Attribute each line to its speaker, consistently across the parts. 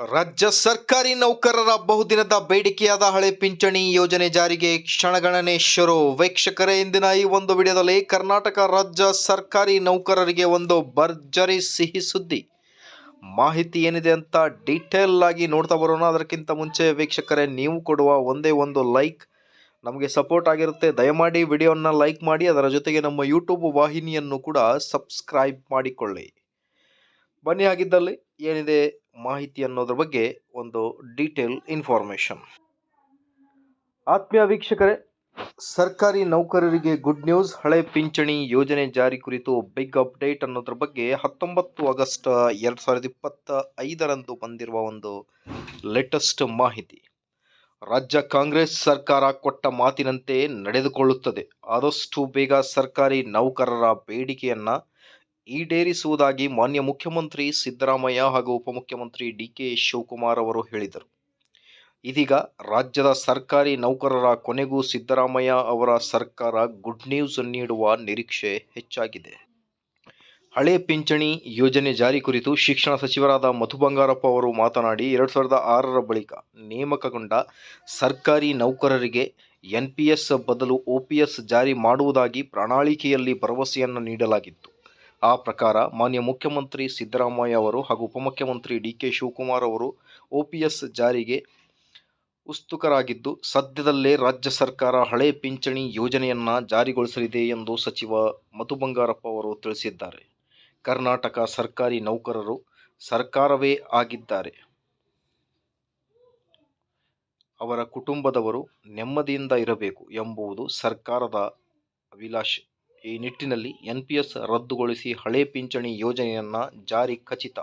Speaker 1: ರಾಜ್ಯ ಸರ್ಕಾರಿ ನೌಕರರ ಬಹುದಿನದ ಬೇಡಿಕೆಯಾದ ಹಳೆ ಪಿಂಚಣಿ ಯೋಜನೆ ಜಾರಿಗೆ ಕ್ಷಣಗಣನೆ ಶುರು. ವೀಕ್ಷಕರೇ, ಇಂದಿನ ಈ ಒಂದು ವಿಡಿಯೋದಲ್ಲಿ ಕರ್ನಾಟಕ ರಾಜ್ಯ ಸರ್ಕಾರಿ ನೌಕರರಿಗೆ ಒಂದು ಭರ್ಜರಿ ಸಿಹಿ ಸುದ್ದಿ. ಮಾಹಿತಿ ಏನಿದೆ ಅಂತ ಡೀಟೇಲ್ ಆಗಿ ನೋಡ್ತಾ ಬರೋಣ. ಅದಕ್ಕಿಂತ ಮುಂಚೆ ವೀಕ್ಷಕರೇ, ನೀವು ಕೊಡುವ ಒಂದೇ ಒಂದು ಲೈಕ್ ನಮಗೆ ಸಪೋರ್ಟ್ ಆಗಿರುತ್ತೆ. ದಯಮಾಡಿ ವಿಡಿಯೋನ ಲೈಕ್ ಮಾಡಿ, ಅದರ ಜೊತೆಗೆ ನಮ್ಮ ಯೂಟ್ಯೂಬ್ ವಾಹಿನಿಯನ್ನು ಕೂಡ ಸಬ್ಸ್ಕ್ರೈಬ್ ಮಾಡಿಕೊಳ್ಳಿ. ಬನ್ನಿ ಆಗಿದ್ದಲ್ಲಿ ಏನಿದೆ? ಮಾಹಿತಿ ಅನ್ನೋದ್ರ ಬಗ್ಗೆ ಒಂದು ಡೀಟೇಲ್ ಇನ್ಫಾರ್ಮೇಷನ್ ಆತ್ಮೀಯ ವೀಕ್ಷಕರೇ, ಸರ್ಕಾರಿ ನೌಕರರಿಗೆ ಗುಡ್ ನ್ಯೂಸ್ ಹಳೆ ಪಿಂಚಣಿ ಯೋಜನೆ ಜಾರಿ ಕುರಿತು ಬಿಗ್ ಅಪ್ಡೇಟ್ ಅನ್ನೋದ್ರ ಬಗ್ಗೆ ಹತ್ತೊಂಬತ್ತು ಆಗಸ್ಟ್ ಎರಡು ಸಾವಿರದ ಇಪ್ಪತ್ತ ಐದರಂದು ಬಂದಿರುವ ಒಂದು ಲೇಟೆಸ್ಟ್ ಮಾಹಿತಿ. ರಾಜ್ಯ ಕಾಂಗ್ರೆಸ್ ಸರ್ಕಾರ ಕೊಟ್ಟ ಮಾತಿನಂತೆ ನಡೆದುಕೊಳ್ಳುತ್ತದೆ. ಆದಷ್ಟು ಬೇಗ ಸರ್ಕಾರಿ ನೌಕರರ ಬೇಡಿಕೆಯನ್ನ ಈಡೇರಿಸುವುದಾಗಿ ಮಾನ್ಯ ಮುಖ್ಯಮಂತ್ರಿ ಸಿದ್ದರಾಮಯ್ಯ ಹಾಗೂ ಉಪಮುಖ್ಯಮಂತ್ರಿ ಡಿ ಕೆ ಶಿವಕುಮಾರ್ ಅವರು ಹೇಳಿದರು. ಇದೀಗ ರಾಜ್ಯದ ಸರ್ಕಾರಿ ನೌಕರರ ಕೊನೆಗೂ ಸಿದ್ದರಾಮಯ್ಯ ಅವರ ಸರ್ಕಾರ ಗುಡ್ ನ್ಯೂಸ್ ನೀಡುವ ನಿರೀಕ್ಷೆ ಹೆಚ್ಚಾಗಿದೆ. ಹಳೆ ಪಿಂಚಣಿ ಯೋಜನೆ ಜಾರಿ ಕುರಿತು ಶಿಕ್ಷಣ ಸಚಿವರಾದ ಮಧು ಬಂಗಾರಪ್ಪ ಅವರು ಮಾತನಾಡಿ, ಎರಡು ಸಾವಿರದ ಆರರ ಬಳಿಕ ನೇಮಕಗೊಂಡ ಸರ್ಕಾರಿ ನೌಕರರಿಗೆ ಎನ್ ಪಿ ಎಸ್ ಬದಲು ಒ ಪಿ ಎಸ್ ಜಾರಿ ಮಾಡುವುದಾಗಿ ಪ್ರಣಾಳಿಕೆಯಲ್ಲಿ ಭರವಸೆಯನ್ನು ನೀಡಲಾಗಿತ್ತು. ಆ ಪ್ರಕಾರ ಮಾನ್ಯ ಮುಖ್ಯಮಂತ್ರಿ ಸಿದ್ದರಾಮಯ್ಯ ಅವರು ಹಾಗೂ ಉಪಮುಖ್ಯಮಂತ್ರಿ ಡಿ ಕೆ ಶಿವಕುಮಾರ್ ಅವರು ಒ ಪಿ ಎಸ್ ಜಾರಿಗೆ ಉತ್ಸುಕರಾಗಿದ್ದು ಸದ್ಯದಲ್ಲೇ ರಾಜ್ಯ ಸರ್ಕಾರ ಹಳೆ ಪಿಂಚಣಿ ಯೋಜನೆಯನ್ನ ಜಾರಿಗೊಳಿಸಲಿದೆ ಎಂದು ಸಚಿವ ಮಧು ಬಂಗಾರಪ್ಪ ಅವರು ತಿಳಿಸಿದ್ದಾರೆ. ಕರ್ನಾಟಕ ಸರ್ಕಾರಿ ನೌಕರರು ಸರ್ಕಾರವೇ ಆಗಿದ್ದಾರೆ. ಅವರ ಕುಟುಂಬದವರು ನೆಮ್ಮದಿಯಿಂದ ಇರಬೇಕು ಎಂಬುವುದು ಸರ್ಕಾರದ ಅಭಿಲಾಷೆ. ಈ ನಿಟ್ಟಿನಲ್ಲಿ ಎನ್ ಪಿ ರದ್ದುಗೊಳಿಸಿ ಹಳೆ ಪಿಂಚಣಿ ಯೋಜನೆಯನ್ನು ಜಾರಿ ಖಚಿತ.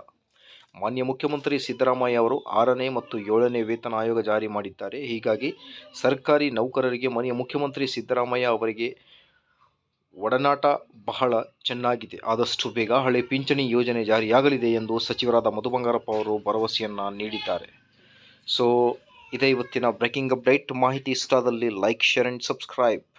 Speaker 1: ಮಾನ್ಯ ಮುಖ್ಯಮಂತ್ರಿ ಸಿದ್ದರಾಮಯ್ಯ ಅವರು ಆರನೇ ಮತ್ತು ಏಳನೇ ವೇತನ ಆಯೋಗ ಜಾರಿ ಮಾಡಿದ್ದಾರೆ. ಹೀಗಾಗಿ ಸರ್ಕಾರಿ ನೌಕರರಿಗೆ ಮಾನ್ಯ ಮುಖ್ಯಮಂತ್ರಿ ಸಿದ್ದರಾಮಯ್ಯ ಅವರಿಗೆ ಒಡನಾಟ ಬಹಳ ಚೆನ್ನಾಗಿದೆ. ಆದಷ್ಟು ಬೇಗ ಹಳೆ ಪಿಂಚಣಿ ಯೋಜನೆ ಜಾರಿಯಾಗಲಿದೆ ಎಂದು ಸಚಿವರಾದ ಮಧು ಬಂಗಾರಪ್ಪ ಅವರು ಭರವಸೆಯನ್ನು ನೀಡಿದ್ದಾರೆ. ಸೊ, ಇದೇ ಇವತ್ತಿನ ಬ್ರೇಕಿಂಗ್ ಅಪ್ಡೇಟ್. ಮಾಹಿತಿ ಇಷ್ಟ ಆದಲ್ಲಿ ಲೈಕ್, ಶೇರ್ ಆ್ಯಂಡ್ ಸಬ್ಸ್ಕ್ರೈಬ್.